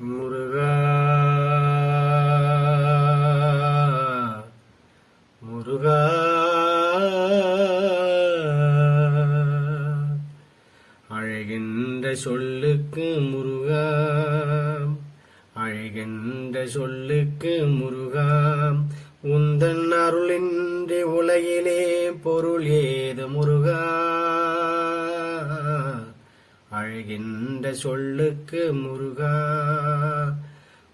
முருகா முருகா. அழகின்ற சொல்லுக்கு முருகா அழகின்ற சொல்லுக்கு முருகா. உந்தன் அருளின்றி உலகிலே பொருள் ஏது முருகா? அழகின்ற சொல்லுக்கு முருகா.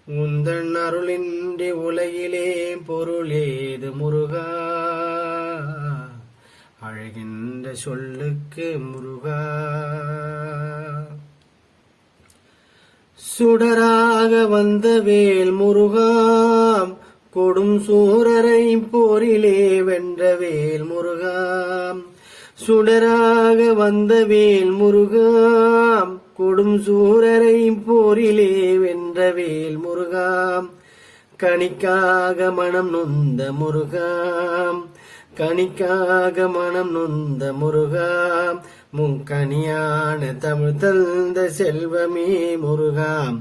உந்தன் அருளின்றி உலகிலே பொருளேது முருகா? அழகின்ற சொல்லுக்கு முருகா. சுடராக வந்த வேல் முருகாம் கொடும் சூரரை போரிலே வென்ற வேல் முருகாம். சுடராக வந்த வேல் முருகாம் கொடும் சூரரை போரிலே வென்ற வேல் முருகாம் கணிக்காக மனம் நொந்த முருகாம் கணிக்காக மனம் நொந்த முருகாம் முக்கனியான தமிழ் தந்த செல்வமே முருகாம்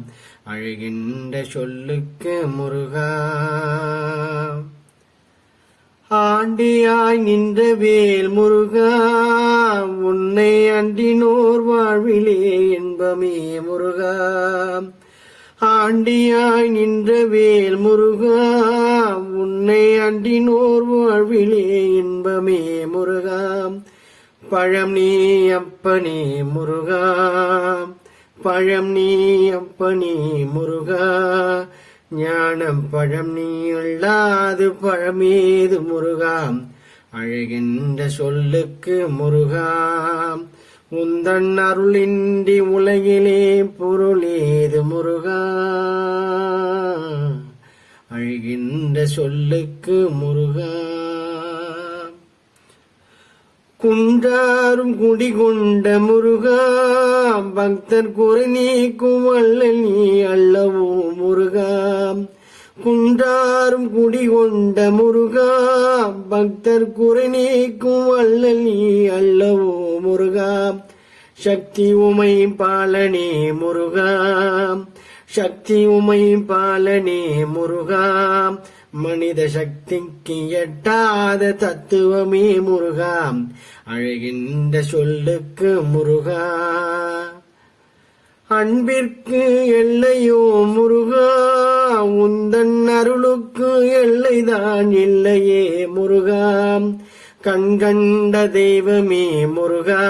அழுகின்ற சொல்லுக்கு முருகாம் ஆண்டியாய் நின்ற வேல் முருகா உன்னை அண்டினோர் வாழ்விலே இன்பமே முருகா. ஆண்டியாய் நின்ற வேல் முருகா உன்னை அண்டினோர் வாழ்விலே இன்பமே முருகா. பழம் நீ அப்பனே முருகா பழம் நீ அப்பனே முருகா. ஞானம் பழம் நீள்ளாது பழமேது முருகாம் அழகின்ற சொல்லுக்கு முருகாம் உந்தன் அருளின்றி உலகிலே பொருளேது முருகா. அழகின்ற சொல்லுக்கு முருகா. குன்றாரும் குடிகொண்ட முருகா பக்தர் குறை நீக்கும் அல்ல நீ அல்லவோ முருகா. குன்றாரும் குடிகொண்ட முருகா பக்தர் குறை நீக்கும் அல்ல நீ அல்லவோ முருகா. சக்தி உமை பாலனே முருகா சக்தி உமை பாலனே முருகா. மனித சக்திக்கு எட்டாத தத்துவமே முருகா. அழகின்ற சொல்லுக்கு முருகா. அன்பிற்கு எல்லையோ முருகா. உந்தன் அருளுக்கு எல்லைதான் இல்லையே முருகா. கண்கண்ட தெய்வமே முருகா.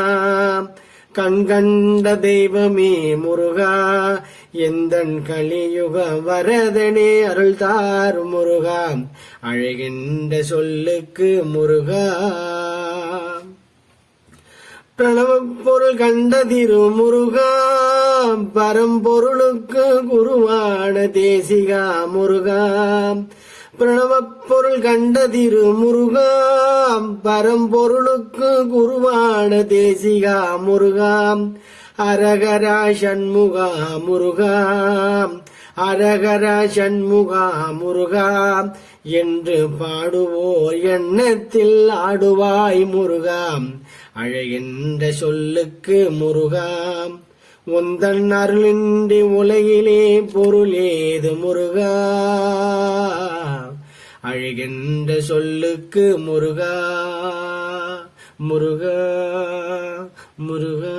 கண்கண்ட தெய்வமே முருகா. எந்தன் கலியுக வரதனே அருள் தார் முருகா அழகின்ற சொல்லுக்கு முருகா. பிரணவ பொருள் கண்டதிரு முருகா பரம்பொருளுக்கு குருவான தேசிகா முருகா. பிரணவ பொருள் கண்ட முருகா பரம்பொருளுக்கு குருவான தேசிகா முருகாம். அரகரா சண்முகா முருகாம். அரகரா சண்முகா முருகா என்று பாடுவோர் எண்ணத்தில் ஆடுவாய் முருகாம். அழகின்ற சொல்லுக்கு முருகாம். உந்தன் அருளின்றி உலகிலே பொருளேது ஏது முருகா அழகின்ற சொல்லுக்கு முருகா முருகா முருகா.